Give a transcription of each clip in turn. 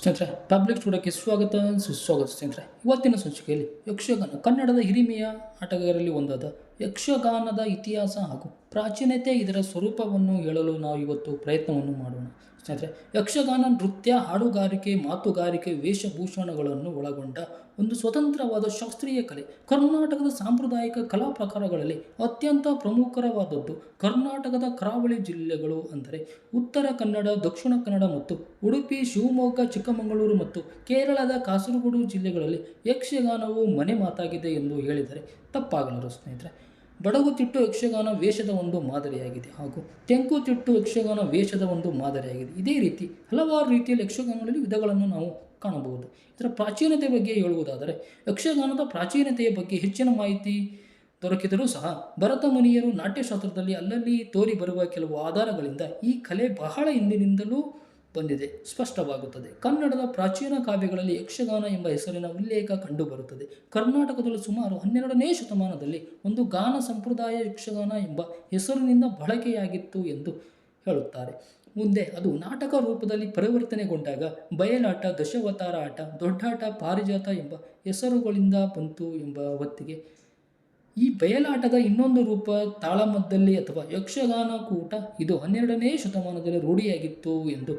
ಸ್ನೇಹಿತರೆ ಪಬ್ಲಿಕ್ ಸ್ಟುಡಿಯೋಕ್ಕೆ ಸ್ವಾಗತ, ಸುಸ್ವಾಗತ ಸ್ನೇಹಿತರೆ. ಇವತ್ತಿನ ಸಂಚಿಕೆಯಲ್ಲಿ ಯಕ್ಷಗಾನ, ಕನ್ನಡದ ಹಿರಿಮೆಯ ಆಟಗಾರರಲ್ಲಿ ಒಂದಾದ ಯಕ್ಷಗಾನದ ಇತಿಹಾಸ ಹಾಗೂ ಪ್ರಾಚೀನತೆ ಇದರ ಸ್ವರೂಪವನ್ನು ಹೇಳಲು ನಾವು ಇವತ್ತು ಪ್ರಯತ್ನವನ್ನು ಮಾಡೋಣ. ಸ್ನೇಹಿತರೆ, ಯಕ್ಷಗಾನ, ನೃತ್ಯ, ಹಾಡುಗಾರಿಕೆ, ಮಾತುಗಾರಿಕೆ, ವೇಷಭೂಷಣಗಳನ್ನು ಒಳಗೊಂಡ ಒಂದು ಸ್ವತಂತ್ರವಾದ ಶಾಸ್ತ್ರೀಯ ಕಲೆ. ಕರ್ನಾಟಕದ ಸಾಂಪ್ರದಾಯಿಕ ಕಲಾ ಪ್ರಕಾರಗಳಲ್ಲಿ ಅತ್ಯಂತ ಪ್ರಮುಖವಾದದ್ದು ಕರ್ನಾಟಕದ ಕರಾವಳಿ ಜಿಲ್ಲೆಗಳು ಅಂದರೆ ಉತ್ತರ ಕನ್ನಡ, ದಕ್ಷಿಣ ಕನ್ನಡ ಮತ್ತು ಉಡುಪಿ, ಶಿವಮೊಗ್ಗ, ಚಿಕ್ಕಮಗಳೂರು ಮತ್ತು ಕೇರಳದ ಕಾಸರಗೋಡು ಜಿಲ್ಲೆಗಳಲ್ಲಿ ಯಕ್ಷಗಾನವು ಮನೆ ಮಾತಾಗಿದೆ ಎಂದು ಹೇಳಿದರೆ ತಪ್ಪಾಗಲಾರದು ಸ್ನೇಹಿತರೆ. ಬಡಗುತಿಟ್ಟು ಯಕ್ಷಗಾನ ವೇಷದ ಒಂದು ಮಾದರಿಯಾಗಿದೆ ಹಾಗೂ ತೆಂಕುತಿಟ್ಟು ಯಕ್ಷಗಾನ ವೇಷದ ಒಂದು ಮಾದರಿಯಾಗಿದೆ. ಇದೇ ರೀತಿ ಹಲವಾರು ರೀತಿಯಲ್ಲಿ ಯಕ್ಷಗಾನಗಳಲ್ಲಿ ವಿಧಗಳನ್ನು ನಾವು ಕಾಣಬಹುದು. ಇದರ ಪ್ರಾಚೀನತೆ ಬಗ್ಗೆ ಹೇಳುವುದಾದರೆ, ಯಕ್ಷಗಾನದ ಪ್ರಾಚೀನತೆಯ ಬಗ್ಗೆ ಹೆಚ್ಚಿನ ಮಾಹಿತಿ ದೊರಕಿದರೂ ಸಹ ಭರತ ಮುನಿಯರು ನಾಟ್ಯಶಾಸ್ತ್ರದಲ್ಲಿ ಅಲ್ಲಲ್ಲಿ ತೋರಿ ಬರುವ ಕೆಲವು ಆಧಾರಗಳಿಂದ ಈ ಕಲೆ ಬಹಳ ಹಿಂದಿನಿಂದಲೂ ಬಂದಿದೆ. ಸ್ಪಷ್ಟವಾಗುತ್ತದೆ. ಕನ್ನಡದ ಪ್ರಾಚೀನ ಕಾವ್ಯಗಳಲ್ಲಿ ಯಕ್ಷಗಾನ ಎಂಬ ಹೆಸರಿನ ಉಲ್ಲೇಖ ಕಂಡುಬರುತ್ತದೆ. ಕರ್ನಾಟಕದಲ್ಲಿ ಸುಮಾರು ಹನ್ನೆರಡನೇ ಶತಮಾನದಲ್ಲಿ ಒಂದು ಗಾನ ಸಂಪ್ರದಾಯ ಯಕ್ಷಗಾನ ಎಂಬ ಹೆಸರಿನಿಂದ ಬಳಕೆಯಾಗಿತ್ತು ಎಂದು ಹೇಳುತ್ತಾರೆ. ಮುಂದೆ ಅದು ನಾಟಕ ರೂಪದಲ್ಲಿ ಪರಿವರ್ತನೆಗೊಂಡಾಗ ಬಯಲಾಟ, ದಶಾವತಾರ ಆಟ, ದೊಡ್ಡಾಟ, ಪಾರಿಜಾತ ಎಂಬ ಹೆಸರುಗಳಿಂದ ಬಂತು ಎಂಬ ಹೊತ್ತಿಗೆ ಈ ಬಯಲಾಟದ ಇನ್ನೊಂದು ರೂಪ ತಾಳಮದ್ದಲ್ಲಿ ಅಥವಾ ಯಕ್ಷಗಾನ ಕೂಟ. ಇದು ಹನ್ನೆರಡನೇ ಶತಮಾನದಲ್ಲಿ ರೂಢಿಯಾಗಿತ್ತು ಎಂದು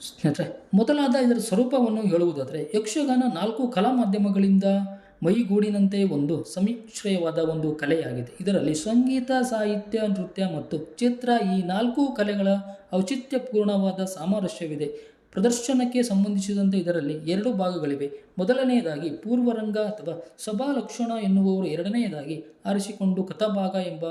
ಸ್ನೇಹಿತರೆ, ಮೊದಲಾದ ಇದರ ಸ್ವರೂಪವನ್ನು ಹೇಳುವುದಾದರೆ ಯಕ್ಷಗಾನ ನಾಲ್ಕು ಕಲಾ ಮಾಧ್ಯಮಗಳಿಂದ ಮೈಗೂಡಿನಂತೆ ಒಂದು ಸಮಿಶ್ರಯವಾದ ಒಂದು ಕಲೆಯಾಗಿದೆ. ಇದರಲ್ಲಿ ಸಂಗೀತ, ಸಾಹಿತ್ಯ, ನೃತ್ಯ ಮತ್ತು ಚಿತ್ರ ಈ ನಾಲ್ಕು ಕಲೆಗಳ ಔಚಿತ್ಯಪೂರ್ಣವಾದ ಸಾಮರಸ್ಯವಿದೆ. ಪ್ರದರ್ಶನಕ್ಕೆ ಸಂಬಂಧಿಸಿದಂತೆ ಇದರಲ್ಲಿ ಎರಡು ಭಾಗಗಳಿವೆ. ಮೊದಲನೆಯದಾಗಿ ಪೂರ್ವರಂಗ ಅಥವಾ ಸಭಾಲಕ್ಷಣ ಎನ್ನುವವರು ಎರಡನೆಯದಾಗಿ ಆರಿಸಿಕೊಂಡು ಕಥಾಭಾಗ ಎಂಬ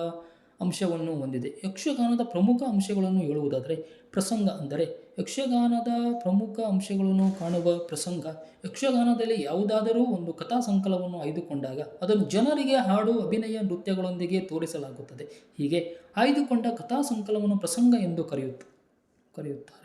ಅಂಶವನ್ನು ಹೊಂದಿದೆ. ಯಕ್ಷಗಾನದ ಪ್ರಮುಖ ಅಂಶಗಳನ್ನು ಹೇಳುವುದಾದರೆ ಪ್ರಸಂಗ ಅಂದರೆ ಯಕ್ಷಗಾನದ ಪ್ರಮುಖ ಅಂಶಗಳನ್ನು ಕಾಣುವ ಪ್ರಸಂಗ. ಯಕ್ಷಗಾನದಲ್ಲಿ ಯಾವುದಾದರೂ ಒಂದು ಕಥಾ ಸಂಕಲವನ್ನು ಆಯ್ದುಕೊಂಡಾಗ ಅದನ್ನು ಜನರಿಗೆ ಹಾಡು, ಅಭಿನಯ, ನೃತ್ಯಗಳೊಂದಿಗೆ ತೋರಿಸಲಾಗುತ್ತದೆ. ಹೀಗೆ ಆಯ್ದುಕೊಂಡ ಕಥಾ ಸಂಕಲವನ್ನು ಪ್ರಸಂಗ ಎಂದು ಕರೆಯುತ್ತ, ಕರೆಯುತ್ತಾರೆ.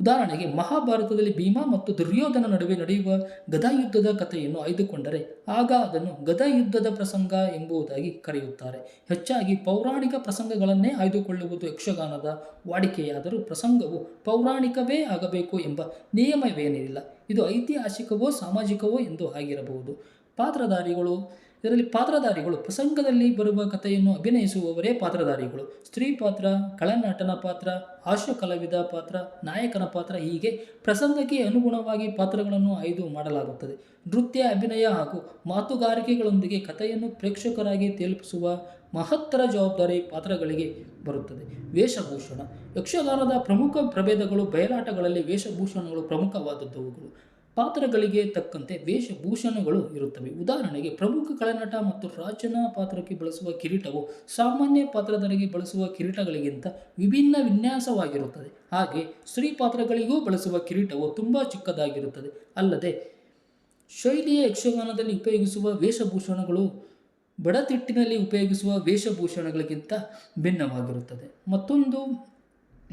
ಉದಾಹರಣೆಗೆ ಮಹಾಭಾರತದಲ್ಲಿ ಭೀಮ ಮತ್ತು ದುರ್ಯೋಧನ ನಡುವೆ ನಡೆಯುವ ಗದಾಯುದ್ಧದ ಕಥೆಯನ್ನು ಆಯ್ದುಕೊಂಡರೆ ಆಗ ಅದನ್ನು ಗದಾಯುದ್ಧದ ಪ್ರಸಂಗ ಎಂಬುದಾಗಿ ಕರೆಯುತ್ತಾರೆ. ಹೆಚ್ಚಾಗಿ ಪೌರಾಣಿಕ ಪ್ರಸಂಗಗಳನ್ನೇ ಆಯ್ದುಕೊಳ್ಳುವುದು ಯಕ್ಷಗಾನದ ವಾಡಿಕೆಯಾದರೂ ಪ್ರಸಂಗವು ಪೌರಾಣಿಕವೇ ಆಗಬೇಕು ಎಂಬ ನಿಯಮವೇನಿಲ್ಲ. ಇದು ಐತಿಹಾಸಿಕವೋ ಸಾಮಾಜಿಕವೋ ಎಂದು ಆಗಿರಬಹುದು. ಪಾತ್ರಧಾರಿಗಳು ಇದರಲ್ಲಿ ಪಾತ್ರಧಾರಿಗಳು ಪ್ರಸಂಗದಲ್ಲಿ ಬರುವ ಕಥೆಯನ್ನು ಅಭಿನಯಿಸುವವರೇ ಪಾತ್ರಧಾರಿಗಳು. ಸ್ತ್ರೀ ಪಾತ್ರ ಕಳನಟನ ಪಾತ್ರ ಆಶು ಕಲಾವಿದ ಪಾತ್ರ, ನಾಯಕನ ಪಾತ್ರ ಹೀಗೆ ಪ್ರಸಂಗಕ್ಕೆ ಅನುಗುಣವಾಗಿ ಪಾತ್ರಗಳನ್ನು ಆಯ್ದು ಮಾಡಲಾಗುತ್ತದೆ. ನೃತ್ಯ, ಅಭಿನಯ ಹಾಗೂ ಮಾತುಗಾರಿಕೆಗಳೊಂದಿಗೆ ಕಥೆಯನ್ನು ಪ್ರೇಕ್ಷಕರಾಗಿ ತಲುಪಿಸುವ ಮಹತ್ತರ ಜವಾಬ್ದಾರಿ ಪಾತ್ರಗಳಿಗೆ ಬರುತ್ತದೆ. ವೇಷಭೂಷಣ. ಯಕ್ಷಗಾನದ ಪ್ರಮುಖ ಪ್ರಭೇದಗಳು, ಬಯಲಾಟಗಳಲ್ಲಿ ವೇಷಭೂಷಣಗಳು ಪ್ರಮುಖವಾದದ್ದುವುಗಳು ಪಾತ್ರಗಳಿಗೆ ತಕ್ಕಂತೆ ವೇಷಭೂಷಣಗಳು ಇರುತ್ತವೆ. ಉದಾಹರಣೆಗೆ ಪ್ರಮುಖ ಕಳನಟ ಮತ್ತು ರಾಜನ ಪಾತ್ರಕ್ಕೆ ಬಳಸುವ ಕಿರೀಟವು ಸಾಮಾನ್ಯ ಪಾತ್ರಧಾರಿಗೆ ಬಳಸುವ ಕಿರೀಟಗಳಿಗಿಂತ ವಿಭಿನ್ನ ವಿನ್ಯಾಸವಾಗಿರುತ್ತದೆ. ಹಾಗೆ ಸ್ತ್ರೀ ಪಾತ್ರಗಳಿಗೂ ಬಳಸುವ ಕಿರೀಟವು ತುಂಬ ಚಿಕ್ಕದಾಗಿರುತ್ತದೆ. ಅಲ್ಲದೆ ಶೈಲಿಯ ಯಕ್ಷಗಾನದಲ್ಲಿ ಉಪಯೋಗಿಸುವ ವೇಷಭೂಷಣಗಳು ಬಡತಿಟ್ಟಿನಲ್ಲಿ ಉಪಯೋಗಿಸುವ ವೇಷಭೂಷಣಗಳಿಗಿಂತ ಭಿನ್ನವಾಗಿರುತ್ತದೆ. ಮತ್ತೊಂದು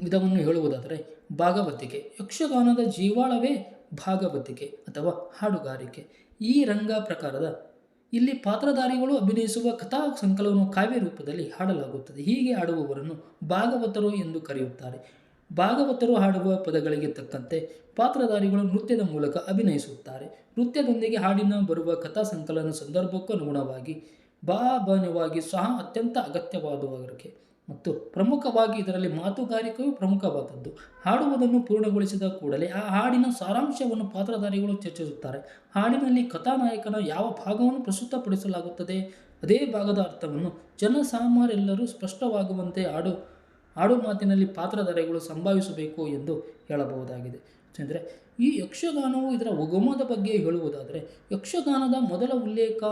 ವಿಧವನ್ನು ಹೇಳುವುದಾದರೆ ಭಾಗವತಿಕೆ. ಯಕ್ಷಗಾನದ ಜೀವಾಳವೇ ಭಾಗವತಿಕೆ ಅಥವಾ ಹಾಡುಗಾರಿಕೆ. ಈ ರಂಗ ಪ್ರಕಾರದ ಇಲ್ಲಿ ಪಾತ್ರಧಾರಿಗಳು ಅಭಿನಯಿಸುವ ಕಥಾ ಸಂಕಲನವನ್ನು ಕಾವ್ಯ ರೂಪದಲ್ಲಿ ಹಾಡಲಾಗುತ್ತದೆ. ಹೀಗೆ ಹಾಡುವವರನ್ನು ಭಾಗವತರು ಎಂದು ಕರೆಯುತ್ತಾರೆ. ಭಾಗವತರು ಹಾಡುವ ಪದಗಳಿಗೆ ತಕ್ಕಂತೆ ಪಾತ್ರಧಾರಿಗಳು ನೃತ್ಯದ ಮೂಲಕ ಅಭಿನಯಿಸುತ್ತಾರೆ. ನೃತ್ಯದೊಂದಿಗೆ ಹಾಡಿನ ಬರುವ ಕಥಾ ಸಂಕಲನ ಸಂದರ್ಭಕ್ಕೂ ಅನುಗುಣವಾಗಿ ಭಾವನವಾಗಿ ಸಹ ಅತ್ಯಂತ ಅಗತ್ಯವಾದವರಿಗೆ ಮತ್ತು ಪ್ರಮುಖವಾಗಿ ಇದರಲ್ಲಿ ಮಾತುಗಾರಿಕೆಯು ಪ್ರಮುಖವಾದದ್ದು. ಹಾಡುವುದನ್ನು ಪೂರ್ಣಗೊಳಿಸಿದ ಕೂಡಲೇ ಆ ಹಾಡಿನ ಸಾರಾಂಶವನ್ನು ಪಾತ್ರಧಾರಿಗಳು ಚರ್ಚಿಸುತ್ತಾರೆ. ಹಾಡಿನಲ್ಲಿ ಕಥಾನಾಯಕನ ಯಾವ ಭಾಗವನ್ನು ಪ್ರಸ್ತುತಪಡಿಸಲಾಗುತ್ತದೆ? ಅದೇ ಭಾಗದ ಅರ್ಥವನ್ನು ಜನಸಾಮಾನ್ಯರೆಲ್ಲರೂ ಸ್ಪಷ್ಟವಾಗುವಂತೆ ಹಾಡು ಹಾಡು ಮಾತಿನಲ್ಲಿ ಪಾತ್ರಧಾರಿಗಳು ಸಂಭಾವಿಸಬೇಕು ಎಂದು ಹೇಳಬಹುದಾಗಿದೆ. ಅಂದರೆ ಈ ಯಕ್ಷಗಾನವು ಇದರ ಉಗಮದ ಬಗ್ಗೆ ಹೇಳುವುದಾದರೆ, ಯಕ್ಷಗಾನದ ಮೊದಲ ಉಲ್ಲೇಖ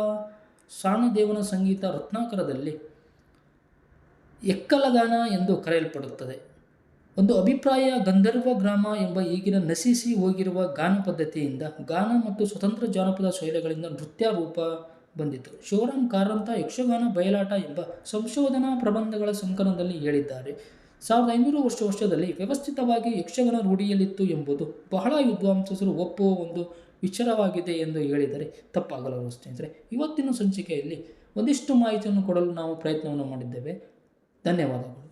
ಸಾಣದೇವನ ಸಂಗೀತ ರತ್ನಾಕರದಲ್ಲಿ ಎಕ್ಕಲಗಾನ ಎಂದು ಕರೆಯಲ್ಪಡುತ್ತದೆ. ಒಂದು ಅಭಿಪ್ರಾಯ ಗಂಧರ್ವ ಗ್ರಾಮ ಎಂಬ ಈಗಿನ ನಶಿಸಿ ಹೋಗಿರುವ ಗಾನ ಪದ್ಧತಿಯಿಂದ ಗಾನ ಮತ್ತು ಸ್ವತಂತ್ರ ಜಾನಪದ ಶೈಲಿಗಳಿಂದ ನೃತ್ಯ ರೂಪ ಬಂದಿತು. ಶಿವರಾಮ್ ಕಾರಂತ ಯಕ್ಷಗಾನ ಬಯಲಾಟ ಎಂಬ ಸಂಶೋಧನಾ ಪ್ರಬಂಧಗಳ ಸಂಕಲನದಲ್ಲಿ ಹೇಳಿದ್ದಾರೆ. ಸಾವಿರದ ಐನೂರು ವರ್ಷ ವರ್ಷದಲ್ಲಿ ವ್ಯವಸ್ಥಿತವಾಗಿ ಯಕ್ಷಗಾನ ರೂಢಿಯಲ್ಲಿತ್ತು ಎಂಬುದು ಬಹಳ ವಿದ್ವಾಂಸರು ಒಪ್ಪುವ ಒಂದು ವಿಚಾರವಾಗಿದೆ ಎಂದು ಹೇಳಿದರೆ ತಪ್ಪಾಗಲು ಸ್ನೇಹಿತರೆ ಇವತ್ತಿನ ಸಂಚಿಕೆಯಲ್ಲಿ ಒಂದಿಷ್ಟು ಮಾಹಿತಿಯನ್ನು ಕೊಡಲು ನಾವು ಪ್ರಯತ್ನವನ್ನು ಮಾಡಿದ್ದೇವೆ. धन्यवाद